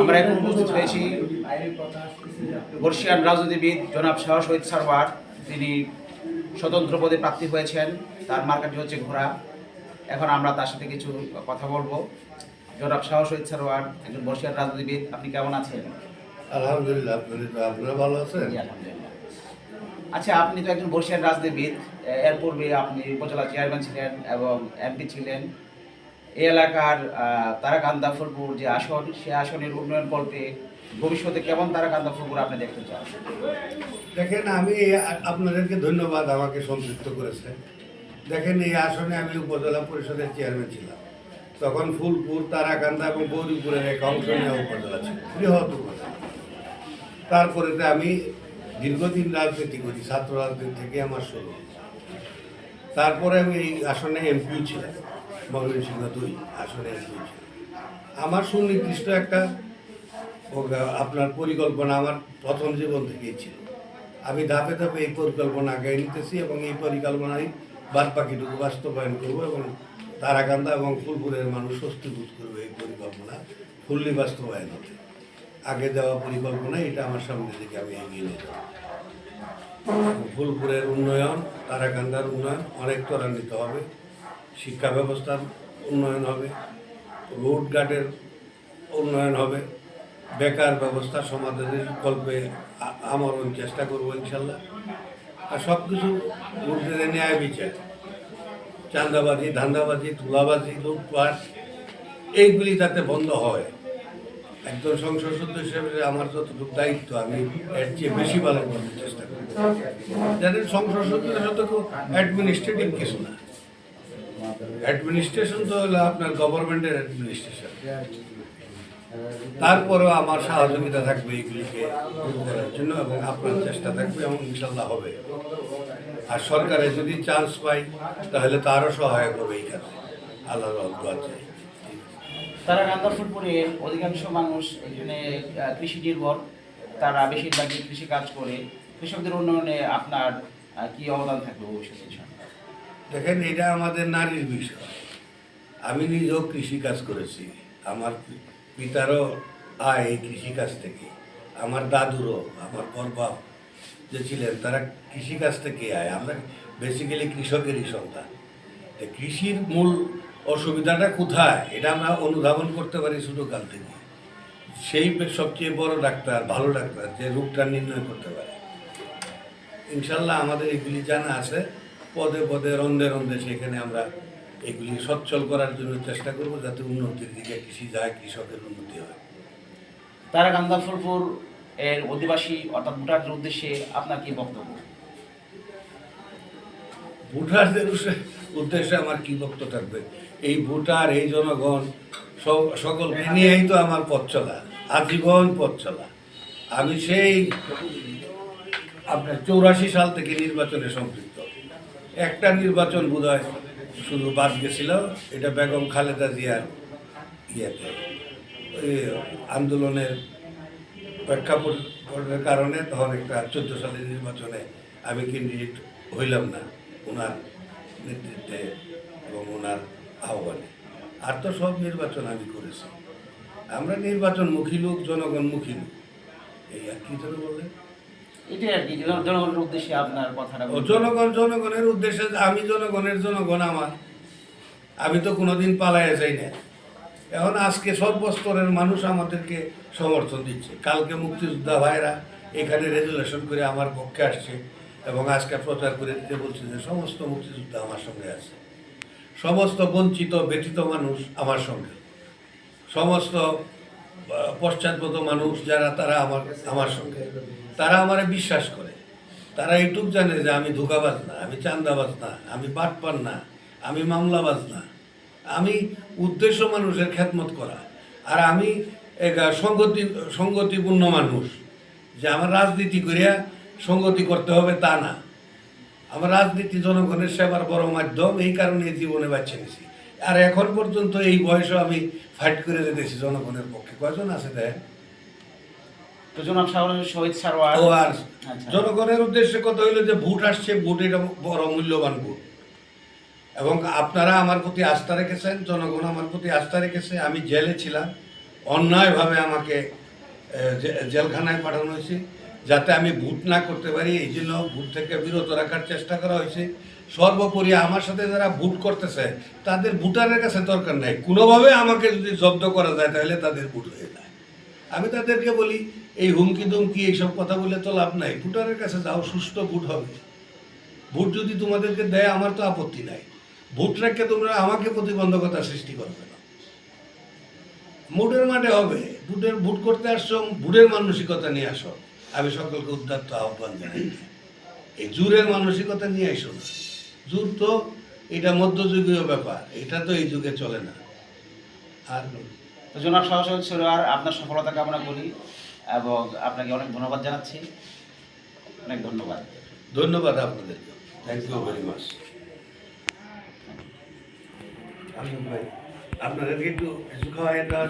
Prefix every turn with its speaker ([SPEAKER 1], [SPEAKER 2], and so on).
[SPEAKER 1] আমরা এখন উপস্থিত হয়েছি বর্ষিয়ান রাজনীতিবিদ জনাব শাহ শহীদ সারওয়ার তিনি স্বতন্ত্র পদে প্রার্থী হয়েছেন। তার মার্কাটি হচ্ছে ঘোড়া। এখন আমরা তার সাথে কিছু কথা বলব। জনাব শাহ শহীদ সারওয়ার একজন বর্ষিয়ান রাজনীতিবিদ আপনি কেমন আছেন?
[SPEAKER 2] আলহামদুলিল্লাহ আপনারা ভালো আছেন?
[SPEAKER 1] আলহামদুলিল্লাহ। আচ্ছা আপনি তো একজন বর্ষিয়ান রাজনীতিবিদ। এর পূর্বে আপনি উপজেলা চেয়ারম্যান ছিলেন এবং এমপি ছিলেন। এই এলাকার আহ, তারাকান্দা ফুলপুর যে আসন সে আসনের উন্নয়ন কল্পে ভবিষ্যতে কেমন তারাকান্দা ফুলপুর আপনি দেখতে চান?
[SPEAKER 2] দেখেন আমি আপনাদেরকে ধন্যবাদ আমাকে সম্পৃক্ত করেছে। দেখেন এই আসনে আমি উপজেলা পরিষদের চেয়ারম্যান ছিলাম। তখন ফুলপুর তারাকান্দা এবং গৌরীপুরের এক অংশ নিয়ে উপজেলা ছিল বৃহৎ উপজেলা। তারপরে আমি দীর্ঘদিন রাজনীতি করি ছাত্র রাজনীতি থেকে আমার শুরু। তারপরে আমি এই আসনে এমপিও ছিলাম। ময়মনসিংহ দুই আসনে আমার সুনির্দিষ্ট একটা আপনার পরিকল্পনা আমার প্রথম জীবন থেকেই ছিল। আমি ধাপে ধাপে এই পরিকল্পনা আগে নিতেছি এবং এই পরিকল্পনায় বাদ বাকিটুকু বাস্তবায়ন করব এবং তারাকান্দা এবং ফুলপুরের মানুষ স্বস্তি বোধ করবে এই পরিকল্পনা। ফুললি বাস্তবায়ন হতে আগে দেওয়া পরিকল্পনা, এটা আমার সামনে থেকে আমি এগিয়ে নিয়ে যাব। ফুলপুরের উন্নয়ন, তারাকান্দার উন্নয়ন অনেক ত্বরান্বিত হবে। শিক্ষা ব্যবস্থার উন্নয়ন হবে রোডঘাটের উন্নয়ন হবে, বেকার ব্যবস্থা সমাধানের কল্পে আ- আমার ওই চেষ্টা করব ইনশাল্লাহ। আর সব কিছু উর্দুতে ন্যায় বিচার চান্দাবাজি ধান্দাবাজি তুলাবাজি লুটপাট, এইগুলি যাতে বন্ধ হয়। একজন সংসদ সদস্য হিসেবে আমার যতটুকু দায়িত্ব, আমি এর চেয়ে বেশি ভালো করার চেষ্টা করি যাতে সংসদ সদস্য তো অ্যাডমিনিস্ট্রেটিভ কিছু না। অ্যাডমিনিস্ট্রেশন তো হলো আপনার গভর্নমেন্টের অ্যাডমিনিস্ট্রেশন তারপরেও আমার সহযোগিতা থাকবে এইগুলিকে দূর করার জন্য এবং আপনার চেষ্টা থাকবে এবং ইনশাল্লাহ হবে। আর সরকারে যদি চান্স পাই তাহলে তারও সহায়ক হবে এই কাজে আল্লাহর রহমত চাই।
[SPEAKER 1] তারাকান্দা ফুলপুরের অধিকাংশ মানুষ এখানে কৃষি নির্ভর। তারা বেশিরভাগই কৃষি কাজ করে। কৃষকদের উন্নয়নে আপনার কি অবদান থাকবে ভবিষ্যতে?
[SPEAKER 2] দেখেন, এটা আমাদের নারীর বিষয়। আমি নিজেও কৃষিকাজ করেছি। আমার পিতারও আয় এই কৃষিকাজ থেকে। আমার দাদুরও, আমার বরবাপ যে ছিলেন, তারা কৃষিকাজ থেকে আয়। আমরা বেসিক্যালি কৃষকেরই সন্তান। কৃষির মূল অসুবিধাটা কোথায়? এটা আমরা অনুধাবন করতে পারি ছোটোকাল থেকে। সেই সবচেয়ে বড় ডাক্তার, ভালো ডাক্তার, যে রোগটা নির্ণয় করতে পারে। ইনশাল্লাহ আমাদের এগুলি জানা আছে। পদে পদে রন্ধে রন্ধে সেখানে আমরা এগুলি সচ্ছল করার জন্য চেষ্টা করব যাতে উন্নতির দিকে কৃষি যায় কৃষকের উন্নতি হয়।
[SPEAKER 1] তারাকান্দা ফুলপুর এর অধিবাসী অর্থাৎ ভোটারদের উদ্দেশ্যে আপনার কি বক্তব্য?
[SPEAKER 2] ভোটারদের উদ্দেশ্যে- আমার কি বক্তব্য থাকবে? এই ভোটার এই জনগণ সকলকে নিয়েই তো আমার পথ চলা আজীবন পথ চলা। আমি সেই আপনার চৌরাশি সাল থেকে নির্বাচনে সম্পৃক্ত। একটা নির্বাচন বোধহয় শুধু বাদ গেছিল, এটা বেগম খালেদা জিয়ার ইয়েতে। আন্দোলনের প্রেক্ষাপটের কারণে তখন একটা চোদ্দ সালের নির্বাচনে আমি ক্যান্ডিডেট হইলাম না ওনার নেতৃত্বে এবং ওনার আহ্বানে। আর তো সব নির্বাচন আমি করেছি। আমরা নির্বাচনমুখী লোক, জনগণমুখী লোক। এই আর কি যেন
[SPEAKER 1] এটাই আর কি জনগণের উদ্দেশ্যে আপনার কথাটা
[SPEAKER 2] জনগণ জনগণের উদ্দেশ্যে, আমি জনগণের জনগণ আমার। আমি তো কোনোদিন পালাইয়া যাই না এখন আজকে সর্বস্তরের মানুষ আমাদেরকে সমর্থন দিচ্ছে। কালকে মুক্তিযোদ্ধা ভাইরা এখানে রেজুলেশন করে আমার পক্ষে আসছে এবং আজকে প্রচার করে দিতে বলছে যে সমস্ত মুক্তিযোদ্ধা আমার সঙ্গে আছে। সমস্ত বঞ্চিত, ব্যথিত মানুষ আমার সঙ্গে। সমস্ত পশ্চাৎপদ মানুষ যারা, তারা আমার আমার সঙ্গে। তারা আমারে বিশ্বাস করে। তারা এইটুক জানে যে আমি ধোকাবাজ না, আমি চান্দাবাজ না, আমি বাটপার না, আমি মামলাবাজ না। আমি উদ্দেশ্য মানুষের খ্যাতমত করা। আর আমি সংগতি সঙ্গতিপূর্ণ মানুষ। যে আমার রাজনীতি করিয়া সঙ্গতি করতে হবে তা না। আমার রাজনীতি জনগণের সেবার বড় মাধ্যম, এই কারণে জীবনে বাঁচিয়ে নিছি আর এখন পর্যন্ত এই বয়সে আমি ফাইট করে যেতেছি জনগণের পক্ষে। কয়জন আছে দেখ?
[SPEAKER 1] তো জনাব শাহ শহীদ সারওয়ার
[SPEAKER 2] ও আর
[SPEAKER 1] আচ্ছা।
[SPEAKER 2] জনগণের উদ্দেশ্যে কথা হইল যে ভোট আসছে ভোট এটা বড় মূল্যবান ভোট। এবং আপনারা আমার প্রতি আস্থা রেখেছেন জনগণ আমার প্রতি আস্থা রেখেছে আমি জেলে ছিলাম অন্যায়ভাবে আমাকে জেলখানায় পাঠানো হয়েছে যাতে আমি ভোট না করতে পারি এই জন্য ভোট থেকে বিরত রাখার চেষ্টা করা হয়েছে। সর্বোপরি আমার সাথে যারা ভোট করতেছে তাদের ভোটারের কাছে দরকার নাই। কোনোভাবে আমাকে যদি জব্দ করা যায় তাহলে তাদের ভোট হয়ে যায়। আমি তাদেরকে বলি, এই হুমকি দুমকি, এইসব কথা বলে তো লাভ নাই। ভোটারের কাছে যাও সুস্থ ভোট হবে। ভোট যদি তোমাদেরকে দেয়, আমার তো আপত্তি নাই। ভোট রেখে তোমরা আমাকে প্রতিবন্ধকতা সৃষ্টি করবে না। ভোটের মাঠে হবে। ভোটের, ভোট করতে আসছো, ভোটের মানসিকতা নিয়ে আসো। আমি সকলকে উদ্যাত্ত আহ্বান জানাই। এই জোরের মানসিকতা নিয়ে আসো না। জোর তো, এটা মধ্যযুগীয় ব্যাপার। এটা তো এই যুগে চলে না। আর
[SPEAKER 1] তো জনাব সহসভাপতি সরোয়ার আপনার সফলতা কামনা করি এবং আপনাকে অনেক ধন্যবাদ জানাচ্ছি। অনেক ধন্যবাদ।
[SPEAKER 2] ধন্যবাদ আপনাদের থ্যাংক ইউ ভেরি মাচ আপনাদেরকে একটু কিছু খাওয়াই দেওয়া